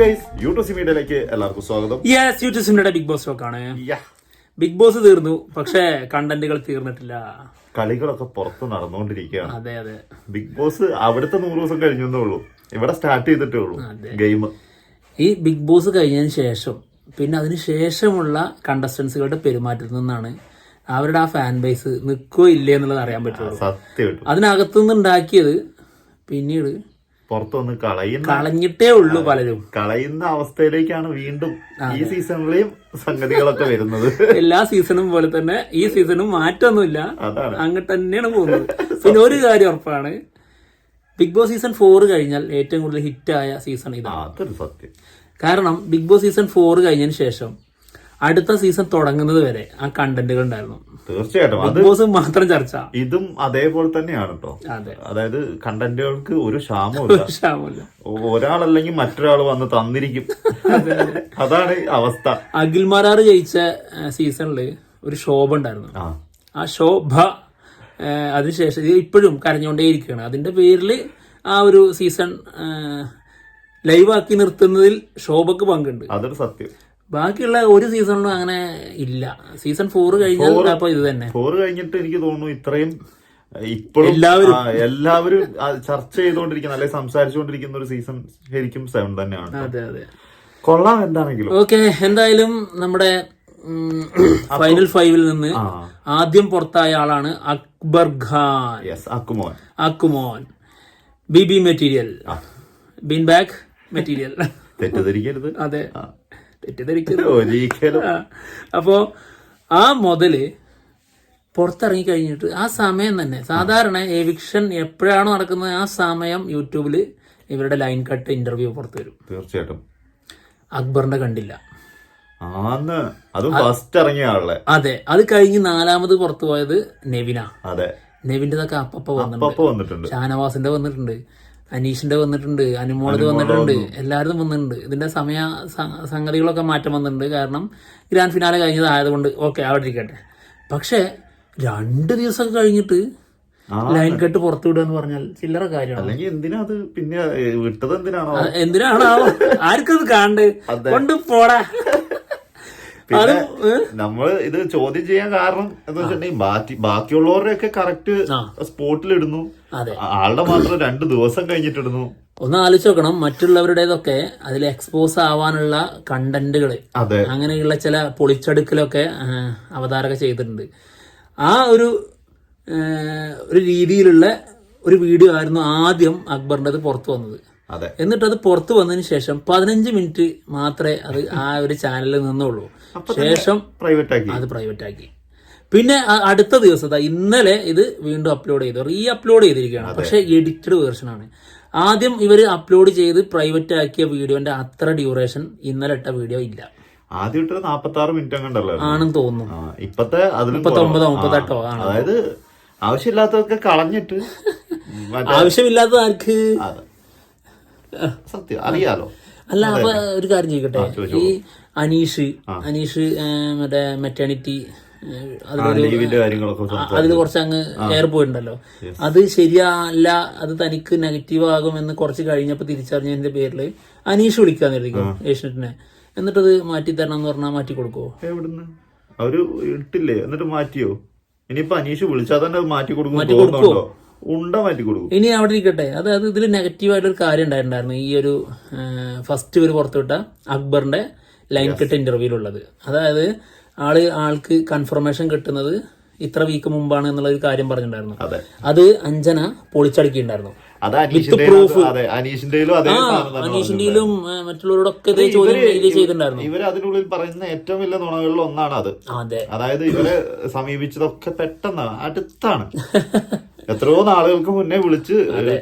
Guys YouTube മീഡിയയിലേക്ക് എല്ലാവർക്കും സ്വാഗതം. യെസ് ബിഗ് ബോസ് ടോക്കാണ് ബിഗ് ബോസ് തീർന്നു പക്ഷേ കണ്ടന്റുകൾ തീർന്നിട്ടില്ല. കളികളൊക്കെ പുറത്ത് നടന്നുകൊണ്ടിരിക്കുകയാണ്. അതെ അതെ. ബിഗ് ബോസ് അവിടുത്തെ നൂറ് ദിവസം കഴിഞ്ഞേ ഉള്ളൂ. ഇവിടെ സ്റ്റാർട്ട് ചെയ്തിട്ടേ ഉള്ളൂ. ഗെയിം ഈ ബിഗ് ബോസ് കഴിഞ്ഞതിന് ശേഷം പിന്നെ അതിന് ശേഷമുള്ള കണ്ടസ്റ്റൻസുകളുടെ പെരുമാറ്റത്തിൽ നിന്നാണ് അവരുടെ ആ ഫാൻ ബേസ് നിൽക്കോ ഇല്ലേ എന്നുള്ളത് അറിയാൻ പറ്റുള്ളൂ. അതിനകത്തുനിന്ന് ഉണ്ടാക്കിയത് പിന്നീട് പുറത്ത് വന്ന് കളയുന്ന കളഞ്ഞിട്ടേ ഉള്ളൂ പലരും. കളയുന്ന അവസ്ഥയിലേക്കാണ് വീണ്ടും ഈ സീസണിലെയും സംഗതികളൊക്കെ വരുന്നത്. എല്ലാ സീസണും പോലെ തന്നെ ഈ സീസണും മാറ്റൊന്നുമില്ല അങ്ങോട്ട് തന്നെയാണ് പോകുന്നത്. പിന്നെ ഒരു കാര്യം ഉറപ്പാണ്. ബിഗ് ബോസ് സീസൺ ഫോർ കഴിഞ്ഞാൽ ഏറ്റവും കൂടുതൽ ഹിറ്റായ സീസൺ ഇതാണ്. കാരണം ബിഗ് ബോസ് സീസൺ ഫോർ കഴിഞ്ഞതിന് ശേഷം അടുത്ത സീസൺ തുടങ്ങുന്നത് വരെ ആ കണ്ടന്റുകൾ ഉണ്ടായിരുന്നു തീർച്ചയായിട്ടും. അത് ബിഗ് ബോസ് മാത്രം ചർച്ച. ഇതും അതേപോലെ തന്നെയാണ് കേട്ടോ അതെ. അതായത് കണ്ടന്റുകൾക്ക് ഒരു ക്ഷാമമില്ല ഒരാളല്ലെങ്കിൽ മറ്റൊരാൾ വന്ന് തന്നിരിക്കും. അതാണ് അവസ്ഥ. അഖിൽമാരാർ ജയിച്ച സീസണിൽ ഒരു ശോഭ ഉണ്ടായിരുന്നു. ആ. ശോഭ അതിനുശേഷം ഇത് ഇപ്പോഴും കരഞ്ഞുകൊണ്ടേയിരിക്കുകയാണ്. അതിന്റെ പേരിൽ ആ ഒരു സീസൺ ലൈവാക്കി നിർത്തുന്നതിൽ ശോഭക്ക് പങ്കുണ്ട്. അതൊരു സത്യം. ബാക്കിയുള്ള ഒരു സീസണിലും അങ്ങനെ ഇല്ല. സീസൺ ഫോർ കഴിഞ്ഞാൽ അപ്പൊ ഇത് തന്നെ. ഫോർ കഴിഞ്ഞിട്ട് എനിക്ക് തോന്നുന്നു ഇത്രയും ഇപ്പോഴും എല്ലാവരും. എല്ലാവരും ചർച്ച ചെയ്തുകൊണ്ടിരിക്കുന്ന അല്ലെങ്കിൽ സംസാരിച്ചുകൊണ്ടിരിക്കുന്ന ഒരു സീസൺ ശരിക്കും സെവൻ തന്നെയാണ് അതെ അതെ. കൊള്ളാം എന്താണെങ്കിലും. ഓക്കെ എന്തായാലും നമ്മുടെ ഫൈനൽ ഫൈവിൽ നിന്ന് ആദ്യം പുറത്തായ ആളാണ് Akbar Khan. Akkumon. Akkumon. B B material. Bin bag material. തെറ്റിദ്ധരിക്കരുത്. അതെ. തെറ്റിദ്ധരിക്കുന്നു. ആ. അപ്പോ ആ മുതൽ പുറത്തിറങ്ങി കഴിഞ്ഞിട്ട് ആ സമയം തന്നെ സാധാരണ എവിക്ഷൻ എപ്പോഴാണോ നടക്കുന്നത് ആ സമയം യൂട്യൂബിൽ ഇവരുടെ ലൈൻ കട്ട് ഇന്റർവ്യൂ പുറത്തു വരും. തീർച്ചയായിട്ടും. അക്ബറിന്റെ കണ്ടില്ല. ഫസ്റ്റ് ഇറങ്ങിയ ആളെ അതെ അത് കഴിഞ്ഞ് നാലാമത് പുറത്തു പോയത് നെവിന. അതെ. നെവിന്റെതൊക്കെ അപ്പപ്പ വന്നിട്ടുണ്ട്. അപ്പൊ വന്നിട്ടുണ്ട്. ഷാനവാസിന്റെ വന്നിട്ടുണ്ട്. അനീഷിന്റെ വന്നിട്ടുണ്ട് അനുമോളത് വന്നിട്ടുണ്ട് എല്ലാവരും വന്നിട്ടുണ്ട്. ഇതിന്റെ സമയ സംഗതികളൊക്കെ മാറ്റം വന്നിട്ടുണ്ട്. കാരണം ഗ്രാൻഡ് ഫിനാലെ കഴിഞ്ഞതായതുകൊണ്ട് ഓക്കെ അവിടെ ഇരിക്കട്ടെ. പക്ഷേ രണ്ട് ദിവസം കഴിഞ്ഞിട്ട് ലൈൻ കട്ട് പുറത്തു വിടുക എന്ന് പറഞ്ഞാൽ ചില്ലറ കാര്യമാണ്? അല്ലെങ്കിൽ എന്തിനാ അത്? പിന്നെ വിട്ടത് എന്തിനാണോ? എന്തിനാണോ ആർക്കത് കാണ്ട് കൊണ്ട് പോടാ. പിന്നെ നമ്മൾ ഇത് ചോദ്യം ചെയ്യാൻ കാരണം എന്താ വെച്ചിട്ടുണ്ടെങ്കിൽ ബാക്കി ബാക്കിയുള്ളവരുടെയൊക്കെ കറക്റ്റ് സ്പോട്ടിലിടുന്നു ആളുടെ മാത്രം രണ്ട് ദിവസം കഴിഞ്ഞിട്ടിടുന്നു. ഒന്ന് ആലോചിച്ച് നോക്കണം മറ്റുള്ളവരുടേതൊക്കെ അതിൽ എക്സ്പോസ് ആവാനുള്ള കണ്ടന്റുകൾ അങ്ങനെയുള്ള ചില പൊളിച്ചടുക്കലൊക്കെ അവതാരക ചെയ്തിട്ടുണ്ട്. ആ ഒരു ഒരു രീതിയിലുള്ള ഒരു വീഡിയോ ആയിരുന്നു ആദ്യം അക്ബറിന്റെത് പുറത്തു വന്നത്. അതെ. എന്നിട്ട് അത് പുറത്തു വന്നതിന് ശേഷം പതിനഞ്ച് മിനിറ്റ് മാത്രമേ അത് ആ ഒരു ചാനലിൽ നിന്നുള്ളൂ. ശേഷം പ്രൈവറ്റ് ആക്കി. അത് പ്രൈവറ്റ് ആക്കി. പിന്നെ അടുത്ത ദിവസം ഇന്നലെ ഇത് വീണ്ടും അപ്ലോഡ് ചെയ്തു. റീ അപ്ലോഡ് ചെയ്തിരിക്കുകയാണ് പക്ഷെ എഡിറ്റഡ് വേർഷൻ ആണ്. ആദ്യം ഇവർ അപ്ലോഡ് ചെയ്ത് പ്രൈവറ്റ് ആക്കിയ വീഡിയോന്റെ അത്ര ഡ്യൂറേഷൻ ഇന്നലെ ഇട്ട വീഡിയോ ഇല്ല. ആദ്യം ഇട്ടത് നാപ്പത്തി ആറ് മിനിറ്റ് അങ്ങണ്ടല്ലോ ആണെന്ന് തോന്നുന്നു. ഇപ്പത്തെ മുപ്പത്തൊമ്പതോ. മുപ്പത്തെട്ടോ അതായത് ആവശ്യമില്ലാത്തതൊക്കെ കളഞ്ഞിട്ട് ആവശ്യമില്ലാത്ത ആർക്ക്. സത്യം അറിയാലോ. അല്ല അപ്പൊ ഒരു കാര്യം ചെയ്യട്ടെ ഈ അനീഷ് അനീഷ് മറ്റേ മെറ്റേണിറ്റി അതിൽ കുറച്ച് അങ്ങ് എയർ പോയിട്ടുണ്ടല്ലോ. അത് ശരിയല്ല അത് തനിക്ക് നെഗറ്റീവ് ആകും എന്ന് കുറച്ച് കഴിഞ്ഞപ്പോൾ തിരിച്ചറിഞ്ഞതിന്റെ പേരിൽ അനീഷ് വിളിക്കാൻ എഴുതിക്കും ഏഷ്യനെറ്റിനെ എന്നിട്ടത് മാറ്റി തരണം എന്ന് പറഞ്ഞാൽ മാറ്റി കൊടുക്കുവോ എവിടുന്ന്? അവർ ഇട്ടില്ലേ? എന്നിട്ട് മാറ്റിയോ? ഇനിയിപ്പോ അനീഷ് വിളിച്ചാൽ തന്നെ അത് മാറ്റി കൊടുക്കും ഉണ്ട മാറ്റി കൊടുക്കും? ഇനി അവിടെ ഇരിക്കട്ടെ. അതായത് ഇതിൽ നെഗറ്റീവായിട്ടൊരു കാര്യം ഉണ്ടായിട്ടുണ്ടായിരുന്നു. ഈ ഒരു ഫസ്റ്റ് ഇവർ പുറത്തുവിട്ട അക്ബറിന്റെ ലൈൻ കെട്ട് ഇന്റർവ്യൂലുള്ളത് അതായത് ആൾ ആൾക്ക് കൺഫർമേഷൻ കിട്ടുന്നത് ഇത്ര വീക്ക് മുമ്പാണ് എന്നുള്ള ഒരു കാര്യം പറഞ്ഞിട്ടുണ്ടായിരുന്നു. അതെ. അഞ്ജന പൊളിച്ചടക്കിണ്ടായിരുന്നു അനീഷിന്റെയിലും മറ്റുള്ളവരോടൊക്കെ ഇതേ ചോദ്യം ചെയ്തിട്ടുണ്ടായിരുന്നു. ഇവർ അതിനുള്ളിൽ പറയുന്ന ഏറ്റവും വലിയ നുണകളിൽ ഒന്നാണ് അത് അതെ. അതായത് ഇവരെ സമീപിച്ചതൊക്കെ പെട്ടെന്നാണ് അടുത്താണ്. എത്രയോ നാളുകൾക്ക് മുന്നേ വിളിച്ച്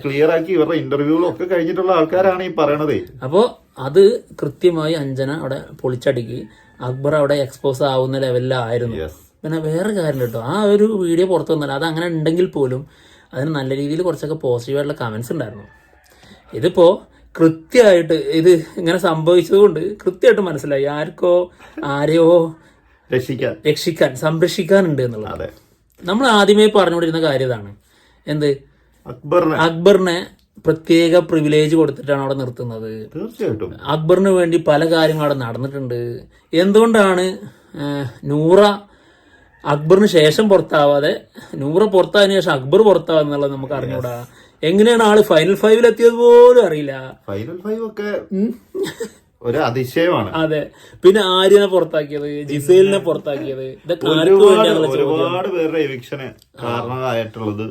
ക്ലിയർ ആക്കി ഇവരുടെ ഇന്റർവ്യൂകളും ഒക്കെ കഴിഞ്ഞിട്ടുള്ള ആൾക്കാരാണ് ഈ പറയണത്. അപ്പോ അത് കൃത്യമായി അഞ്ജന അവിടെ പൊളിച്ചടുക്കി. അക്ബർ അവിടെ എക്സ്പോസ് ആവുന്ന ലെവലിലായിരുന്നു പിന്നെ വേറെ കാര്യം കേട്ടോ ആ ഒരു വീഡിയോ പുറത്തു വന്നാൽ അത് അങ്ങനെ ഉണ്ടെങ്കിൽ പോലും അതിന് നല്ല രീതിയിൽ കുറച്ചൊക്കെ പോസിറ്റീവായിട്ടുള്ള കമൻസ് ഉണ്ടായിരുന്നു. ഇതിപ്പോ കൃത്യമായിട്ട് ഇത് ഇങ്ങനെ സംഭവിച്ചതുകൊണ്ട് കൃത്യമായിട്ട് മനസ്സിലായി ആർക്കോ ആരെയോ രക്ഷിക്കാൻ. രക്ഷിക്കാൻ സംരക്ഷിക്കാനുണ്ട് എന്നുള്ളത്. അതെ. നമ്മൾ ആദ്യമേ പറഞ്ഞുകൊണ്ടിരുന്ന കാര്യം ഇതാണ്. എന്ത്? അക്ബറിനെ. അക്ബറിനെ പ്രത്യേക പ്രിവിലേജ് കൊടുത്തിട്ടാണ് അവിടെ നിർത്തുന്നത്. തീർച്ചയായിട്ടും. അക്ബറിന് വേണ്ടി പല കാര്യങ്ങളും അവിടെ നടന്നിട്ടുണ്ട്. എന്തുകൊണ്ടാണ് നൂറ അക്ബറിന് ശേഷം പുറത്താവാതെ നൂറ പുറത്തായതിനു ശേഷം അക്ബർ പുറത്താവുന്നുള്ളത് നമുക്ക് അറിഞ്ഞൂടാ. എങ്ങനെയാണ് ആൾ ഫൈനൽ ഫൈവിൽ എത്തിയത് പോലും അറിയില്ല. ഫൈനൽ ഫൈവ് ഒക്കെ ഒരു അതിശയമാണ്. അതെ. പിന്നെ ആര്യനെ പുറത്താക്കിയത് ജിസേലിനെ പുറത്താക്കിയത് ഒരുപാട് പേരുടെ എവിക്ഷന് കാരണമായിട്ടുള്ളത്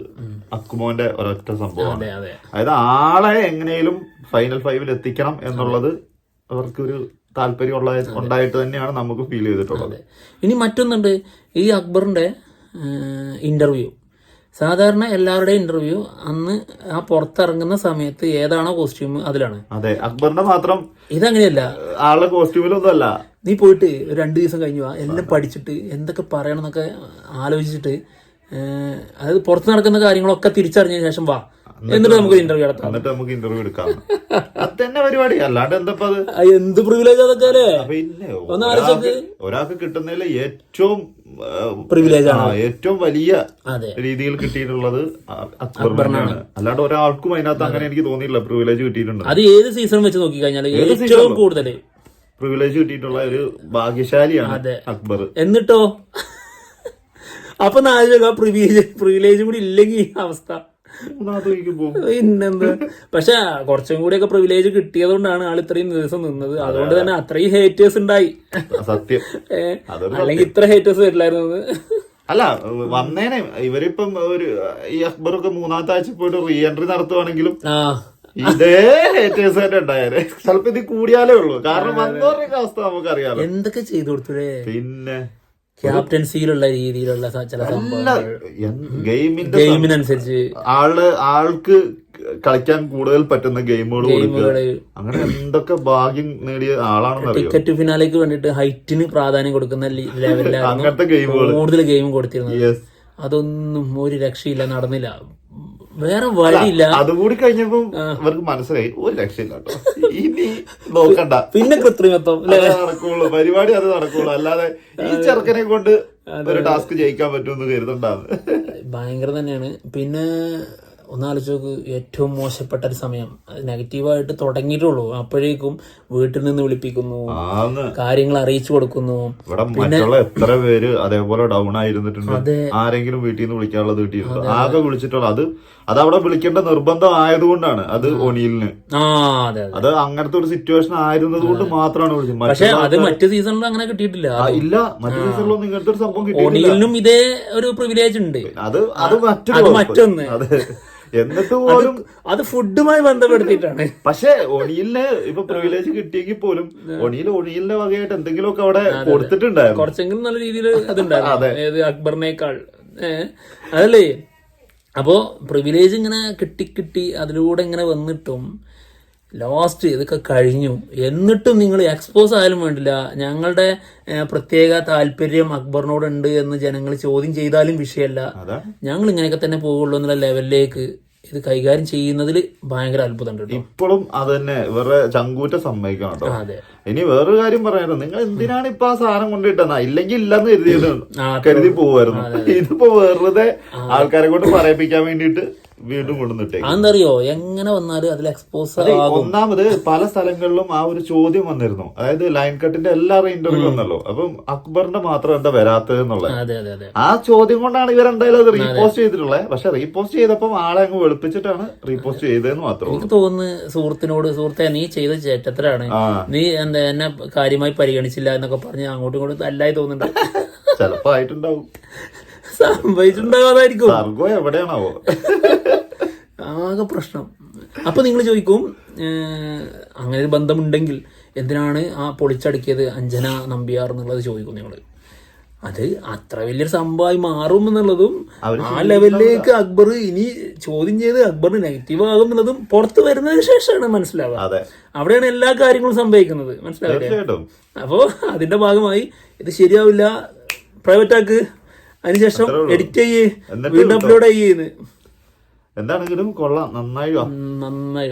അക്കുമോന്റെ ഒരൊറ്റ സംഭവമാണ്. അതെ അതെ. അതായത് ആളെ എങ്ങനെയും ഫൈനൽ ഫൈവിൽ എത്തിക്കണം എന്നുള്ളത് അവർക്കൊരു താല്പര്യമുള്ള ഉണ്ടായിട്ട് തന്നെയാണ് നമുക്ക് ഫീൽ ചെയ്തിട്ടുള്ളത്. ഇനി മറ്റൊന്നുണ്ട്. ഈ അക്ബറിന്റെ ഇന്റർവ്യൂ സാധാരണ എല്ലാവരുടെയും ഇന്റർവ്യൂ അന്ന് ആ പുറത്തിറങ്ങുന്ന സമയത്ത് ഏതാണോ കോസ്റ്റ്യൂം അതിലാണ്. അതെ അക്ബറിന്റെ മാത്രം ഇതങ്ങനെയല്ല. ആളുടെ കോസ്റ്റ്യൂമിലൊന്നും അല്ല നീ പോയിട്ട് രണ്ടു ദിവസം കഴിഞ്ഞു വാ എല്ലാം പഠിച്ചിട്ട് എന്തൊക്കെ പറയണം എന്നൊക്കെ ആലോചിച്ചിട്ട് അതായത് പുറത്ത് നടക്കുന്ന കാര്യങ്ങളൊക്കെ തിരിച്ചറിഞ്ഞതിന് ശേഷം വാ. എന്നിട്ട് നമുക്ക് ഇന്റർവ്യൂ നടത്താം. എന്നിട്ട് നമുക്ക് ഇന്റർവ്യൂ എടുക്കാം. അത് തന്നെ പരിപാടി. അല്ലാണ്ട് എന്തപ്പോ അത്? എന്ത് പ്രിവിലേജ് അതൊക്കെ അല്ലേ പിന്നെ ഒരാൾക്ക് ഒരാൾക്ക് കിട്ടുന്നതിൽ ഏറ്റവും പ്രിവിലേജ് ആ, ഏറ്റവും വലിയ രീതിയിൽ കിട്ടിയിട്ടുള്ളത് അക്ബറിനാണ്. അല്ലാണ്ട് ഒരാൾക്കും അതിനകത്ത് അങ്ങനെ എനിക്ക് തോന്നിയില്ല പ്രിവിലേജ് കിട്ടിയിട്ടുണ്ട്. അത് ഏത് സീസൺ വെച്ച് നോക്കി കഴിഞ്ഞാൽ ഏറ്റവും കൂടുതൽ പ്രിവിലേജ് കിട്ടിയിട്ടുള്ള ഒരു ഭാഗ്യശാലിയാണ് അക്ബർ. എന്നിട്ടോ? അപ്പൊ നാല് പ്രിവിലേജ് പ്രിവിലേജ് കൂടി ഇല്ലെങ്കിൽ അവസ്ഥ. പിന്നെന്താ? പക്ഷെ കുറച്ചും കൂടിയൊക്കെ പ്രിവിലേജ് കിട്ടിയത് കൊണ്ടാണ് ആൾ ഇത്രയും ദിവസം നിന്നത്. അതുകൊണ്ട് തന്നെ അത്രയും ഹേറ്റേഴ്സ് ഉണ്ടായി. സത്യം. അല്ലെങ്കിൽ ഇത്ര ഹേറ്റേഴ്സ് വരില്ലായിരുന്നു അല്ല വന്നേനെ ഇവരിപ്പം ഒരു ഈ അക്ബറൊക്കെ മൂന്നാമത്തെ ആഴ്ച പോയിട്ട് റീ എൻട്രി നടത്തുവാണെങ്കിലും ആ. ഇതേ ഹേറ്റേഴ്സ് തന്നെ ഉണ്ടായാലേ ചിലപ്പോ ഇത് കൂടിയാലേ ഉള്ളൂ. കാരണം വന്നവരുടെ അവസ്ഥ നമുക്കറിയാലോ. എന്തൊക്കെ ചെയ്തു കൊടുത്തേ പിന്നെ? ക്യാപ്റ്റൻസിയിലുള്ള രീതിയിലുള്ള ചില സംഭവങ്ങൾ. ഗെയിമിന്റെ ഗെയിമിനനുസരിച്ച് ആൾ ആൾക്ക് കളിക്കാൻ കൂടുതൽ പറ്റുന്ന ഗെയിമുകൾ അങ്ങനെ എന്തൊക്കെ ഭാഗ്യം നേടിയ ആളാണ് ടിക്കറ്റ് ഫിനാലേക്ക് വേണ്ടിട്ട് ഹൈറ്റിന് പ്രാധാന്യം കൊടുക്കുന്ന ലെവലിലാണ് കൂടുതൽ ഗെയിം കൊടുത്തിരുന്നത്. അതൊന്നും ഒരു രക്ഷയില്ല നടന്നില്ല. വേറെ വഴിയില്ല. അതുകൂടി കഴിഞ്ഞപ്പോ ഇവർക്ക് മനസ്സിലായി ഒരു രക്ഷയില്ല കേട്ടോ. ഇനി നോക്കണ്ട. പിന്നെ കൃത്രിമത്വം നടക്കുള്ളൂ പരിപാടി അത് നടക്കുള്ളൂ. അല്ലാതെ ഈ ചെറുക്കനെ കൊണ്ട് ഒരു ടാസ്ക് ജയിക്കാൻ പറ്റുമെന്ന് കരുതണ്ടാന്ന്. ഭയങ്കര തന്നെയാണ്. പിന്നെ ഒന്നാലോചിച്ച് നോക്ക് ഏറ്റവും മോശപ്പെട്ട ഒരു സമയം. നെഗറ്റീവായിട്ട് തുടങ്ങിയിട്ടുള്ളൂ. അപ്പോഴേക്കും വീട്ടിൽ നിന്ന് വിളിപ്പിക്കുന്നു കാര്യങ്ങൾ അറിയിച്ചു കൊടുക്കുന്നു. ഇവിടെ മറ്റുള്ള എത്ര പേര് അതേപോലെ ഡൗൺ ആയിരുന്നിട്ടുണ്ട്. ആരെങ്കിലും വീട്ടിൽ നിന്ന് വിളിക്കാനുള്ളത് കിട്ടിയിട്ടുണ്ട്? ആകെ വിളിച്ചിട്ടുള്ള അത് അത് അവിടെ വിളിക്കേണ്ട നിർബന്ധം ആയതുകൊണ്ടാണ്. അത് ഒനിയിലിന്. അതെ അങ്ങനത്തെ ഒരു സിറ്റുവേഷൻ ആയിരുന്നത് കൊണ്ട് മാത്രമാണ് വിളിച്ചത്. പക്ഷേ അത് മറ്റു സീസണിലും അങ്ങനെ കിട്ടിയിട്ടില്ല. ഇല്ല. മറ്റു സീസണിലൊന്നും ഇങ്ങനത്തെ ഒരു സംഭവം കിട്ടിയിട്ടില്ല. ഒണിയിലിനും ഇതേ ഒരു പ്രിവിലേജ് ഉണ്ട്. അത് അത്. മറ്റൊന്ന്. അതെ. എന്നിട്ട് പോലും അത് ഫുഡുമായി ബന്ധപ്പെടുത്തിയിട്ടാണ്. പക്ഷെ ഒണിയിലിന് ഇപ്പൊ പ്രിവിലേജ് കിട്ടിയെങ്കിൽ പോലും ഒണിയിൽ ഒണിയിലിന്റെ വകയായിട്ട് എന്തെങ്കിലുമൊക്കെ അവിടെ കൊടുത്തിട്ടുണ്ടായിരുന്നു. കുറച്ചെങ്കിലും നല്ല രീതിയിൽ അതുണ്ടായിരുന്നു ഏത് അക്ബറിനേക്കാൾ. അതല്ലേ? അപ്പോ പ്രിവിലേജ് ഇങ്ങനെ കിട്ടി കിട്ടി അതിലൂടെ ഇങ്ങനെ വന്നിട്ടും ലാസ്റ്റ് ഇതൊക്കെ കഴിഞ്ഞു. എന്നിട്ടും നിങ്ങൾ എക്സ്പോസ് ആയാലും വേണ്ടില്ല. ഞങ്ങളുടെ പ്രത്യേക താല്പര്യം അക്ബറിനോടുണ്ട് എന്ന് ജനങ്ങൾ ചോദ്യം ചെയ്താലും വിഷയമല്ല. ഞങ്ങൾ ഇങ്ങനെയൊക്കെ തന്നെ പോകുള്ളൂ എന്നുള്ള ലെവലിലേക്ക് ഇത് കൈകാര്യം ചെയ്യുന്നതിൽ ഭയങ്കര അത്ഭുതമുണ്ട് ഇപ്പോഴും അത് തന്നെ വേറെ ചങ്കൂറ്റ സമ്മതിക്കണം കേട്ടോ. ഇനി വേറൊരു കാര്യം പറയാനോ നിങ്ങൾ എന്തിനാണ് ഇപ്പൊ ആ സാധനം കൊണ്ടിട്ടെന്നാ ഇല്ലെങ്കിൽ ഇല്ലെന്ന് കരുതി കരുതി പോവായിരുന്നു. ഇതിപ്പോ വെറുതെ ആൾക്കാരെ കൊണ്ട് പറയിപ്പിക്കാൻ വേണ്ടിയിട്ട് വീണ്ടും കൊണ്ടുവന്നിട്ടേക്ക്. അതെന്തറിയോ? എങ്ങനെ വന്നാലും അതിൽ എക്സ്പോസ് അതെ, ഒന്നാമത് പല സ്ഥലങ്ങളിലും ആ ഒരു ചോദ്യം വന്നിരുന്നു. അതായത് ലൈൻ കട്ടിന്റെ എല്ലാവരും ഇന്റർവ്യൂ വന്നല്ലോ. അപ്പം അക്ബറിന്റെ മാത്രം എന്താ വരാത്തത് എന്നുള്ളത്. അതെ അതെ അതെ. ആ ചോദ്യം കൊണ്ടാണ് ഇവരെന്തായാലും അത് റീപോസ്റ്റ് ചെയ്തിട്ടുള്ളത്. പക്ഷെ റീപോസ്റ്റ് ചെയ്തപ്പം ആളെ അങ്ങ് വെളുപ്പിച്ചിട്ടാണ് റീപോസ്റ്റ് ചെയ്തതെന്ന് മാത്രം ഉള്ളൂ. എനിക്ക് തോന്നുന്നു സുഹൃത്തിനോട് സുഹൃത്തെ നീ ചെയ്ത ചേറ്റത്തിലാണ് ആ. നീ എന്താ എന്നെ കാര്യമായി പരിഗണിച്ചില്ല എന്നൊക്കെ പറഞ്ഞ് അങ്ങോട്ടും ഇങ്ങോട്ടും അല്ലായി തോന്നുന്നുണ്ട്. ചെലപ്പോ ആയിട്ടുണ്ടാവും. സംഭവിച്ചിട്ടുണ്ടാകാതായിരിക്കും സർഗോ എവിടെയാണാവോ? ആകെ പ്രശ്നം. അപ്പൊ നിങ്ങൾ ചോദിക്കും അങ്ങനെ ഒരു ബന്ധമുണ്ടെങ്കിൽ എന്തിനാണ് ആ പൊളിച്ചടുക്കിയത് അഞ്ജന നമ്പ്യാർ എന്നുള്ളത് ചോദിക്കും നിങ്ങൾ അത് അത്ര വലിയൊരു സംഭവമായി മാറും എന്നുള്ളതും ആ ലെവലിലേക്ക് അക്ബർ ഇനി ചോദ്യം ചെയ്ത് അക്ബറിന് നെഗറ്റീവ് ആകും എന്നുള്ളതും പുറത്ത് വരുന്നതിന് ശേഷമാണ് മനസ്സിലാവുക. അവിടെയാണ് എല്ലാ കാര്യങ്ങളും സംഭവിക്കുന്നത്. മനസ്സിലാവില്ലേ അപ്പോ അതിന്റെ ഭാഗമായി ഇത് ശരിയാവില്ല. പ്രൈവറ്റ് ആക്ക്. അതിനുശേഷം എഡിറ്റ് ചെയ്യേ. വീണ്ടും അപ്ലോഡ് ചെയ്യുന്നു എന്താണെങ്കിലും കൊള്ളാം. നന്നായി. നന്നായി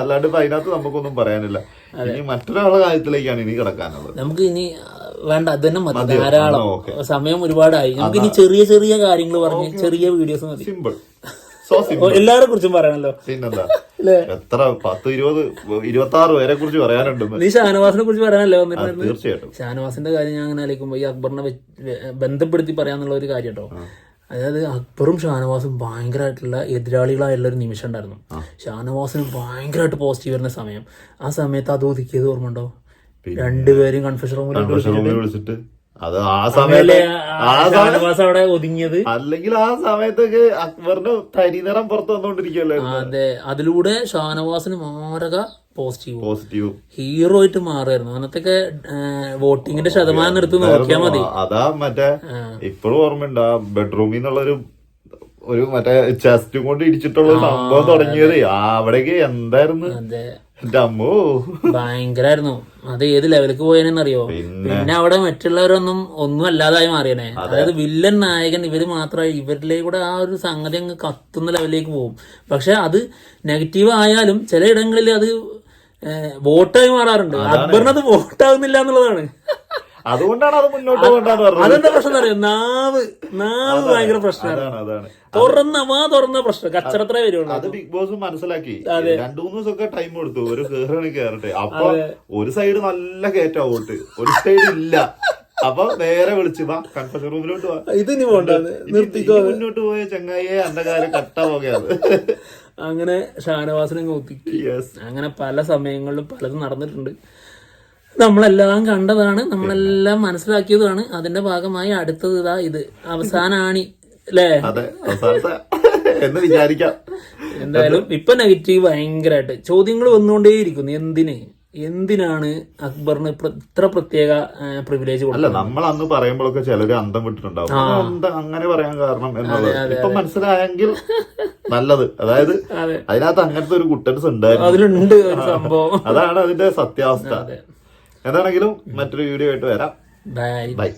അല്ലാണ്ട് അതിനകത്ത് നമുക്കൊന്നും പറയാനില്ല. ഇനി മറ്റൊരാളുടെ കാര്യത്തിലേക്കാണ് ഇനി കിടക്കാനുള്ളത്. നമുക്ക് ഇനി വേണ്ട അത് തന്നെ മതി. ധാരാളം. സമയം ഒരുപാടായി. നമുക്ക് ഇനി ചെറിയ ചെറിയ കാര്യങ്ങൾ പറഞ്ഞ് ചെറിയ വീഡിയോസ് മതി. സിമ്പിൾ എല്ലാരെ കുറിച്ചും പറയണല്ലോ. പിന്നെന്താ? എത്ര പത്ത് ഇരുപത് ഇരുപത്തി ആറ് പേരെ കുറിച്ച് പറയാനുണ്ട്. നീ ഷാനവാസിനെ കുറിച്ച് പറയാനല്ലേ തീർച്ചയായിട്ടും. ഷാനവാസിന്റെ കാര്യം ഞാൻ അങ്ങനെ ആലോചിക്കുമ്പോ ഈ അക്ബറിനെ ബന്ധപ്പെടുത്തി പറയാന്നുള്ള ഒരു കാര്യം കേട്ടോ അതായത് അക്ബറും ഷാനവാസും ഭയങ്കരമായിട്ടുള്ള എതിരാളികളായുള്ള ഒരു നിമിഷം ഉണ്ടായിരുന്നു. ഷാനവാസിന് ഭയങ്കരമായിട്ട് പോസിറ്റീവ് വരുന്ന സമയം. ആ സമയത്ത് അത് ഒതുക്കിയത് ഓർമ്മ ഉണ്ടോ രണ്ടുപേരും കൺഫ്യൂഷൻ റൂമിൽ വിളിച്ചിട്ട് അത് ആ സമയത്ത് അവിടെ ഒതുങ്ങിയത്? അല്ലെങ്കിൽ ആ സമയത്തൊക്കെ അക്ബറിന് തരിനിറം പുറത്ത് വന്നോണ്ടിരിക്കുമല്ലോ അതെ. അതിലൂടെ ഷാനവാസിന് മാരക പോസിറ്റീവ് പോസിറ്റീവ് ഹീറോ ആയിട്ട് മാറുമായിരുന്നു അന്നത്തെ വോട്ടിങ്ങിന്റെ ശതമാനം എടുത്ത് നോക്കിയാൽ മതി. അതാ മറ്റേ ഇപ്പോഴും ഓർമ്മയുണ്ട് ആ ബെഡ്റൂമിൽ നിന്നുള്ളൊരു ഒരു മറ്റേ ചെസ്റ്റും കൊണ്ട് ഇടിച്ചിട്ടുള്ള സംഭവം തുടങ്ങിയത്. അവിടേക്ക് എന്തായിരുന്നു? ഭയങ്കരായിരുന്നു. അത് ഏത് ലെവലിലേക്ക് പോയെന്നറിയോ പിന്നെ? അവിടെ മറ്റുള്ളവരൊന്നും ഒന്നും അല്ലാതായി മാറിയനെ. അതായത് വില്ലൻ നായകൻ ഇവർ മാത്രമായി ഇവരിലേക്ക് കൂടെ ആ ഒരു സംഗതി അങ്ങ് കത്തുന്ന ലെവലിലേക്ക് പോകും. പക്ഷെ അത് നെഗറ്റീവ് ആയാലും ചില ഇടങ്ങളിൽ അത് വോട്ടായി മാറാറുണ്ട്. അക്ബറിനത് വോട്ടാകുന്നില്ല എന്നുള്ളതാണ്. അതുകൊണ്ടാണ് അത് മുന്നോട്ട് പറഞ്ഞത്. അതെന്താ പ്രശ്നം അറിയോ? നാവ്. നാവ് ഭയങ്കര പ്രശ്നമാണ്. തുറന്ന വാ തുറന്ന പ്രശ്നം. കച്ചറത്ര വരുള്ളൂ. അത് ബിഗ് ബോസ് മനസ്സിലാക്കി. രണ്ടു മൂന്ന് ദിവസമൊക്കെ ടൈം കൊടുത്തു ഒരു കേറണി കേറട്ടെ. അപ്പൊ ഒരു സൈഡ് നല്ല കയറ്റാ വോട്ട്. ഒരു സൈഡ് ഇല്ല. അപ്പൊ നേരെ വിളിച്ചു വാ കൺഫഷൻ റൂമിലോട്ട് വാ. ഇത് ഇനി പോണ്ട ഇനി മുന്നോട്ട് പോയ ചങ്ങായിയെ അന്ധകാരം കാര്യം കട്ട പോകയാണ് അങ്ങനെ ഷാനവാസിനെ ഒതുക്കി. അങ്ങനെ പല സമയങ്ങളിലും പലതും നടന്നിട്ടുണ്ട്. നമ്മളെല്ലാം കണ്ടതാണ് നമ്മളെല്ലാം മനസ്സിലാക്കിയതാണ് അതിന്റെ ഭാഗമായി അടുത്തത് ഇതാ ഇത്. അവസാനാണി അല്ലേ എന്ന് വിചാരിക്കാം. എന്തായാലും ഇപ്പൊ നെഗറ്റീവ് ഭയങ്കരമായിട്ട് ചോദ്യങ്ങൾ വന്നുകൊണ്ടേയിരിക്കുന്നു എന്തിന്? എന്തിനാണ് അക്ബറിന് ഇത്ര പ്രത്യേക പ്രിവിലേജ് അല്ല നമ്മൾ അന്ന് പറയുമ്പോഴൊക്കെ ചിലര് അന്തം വിട്ടിട്ടുണ്ടാവും. അങ്ങനെ പറയാൻ കാരണം എന്നുള്ളത്? ഇപ്പൊ മനസ്സിലായെങ്കിൽ നല്ലത്. അതായത് അതെ. അതിനകത്ത് അങ്ങനത്തെ ഒരു കുട്ടൻസ് ഉണ്ടായിരുന്നു. അതിലുണ്ട് സംഭവം. അതാണ് അതിന്റെ സത്യാവസ്ഥ. എന്താണെങ്കിലും മറ്റൊരു വീഡിയോ ആയിട്ട് വരാം. Bye bye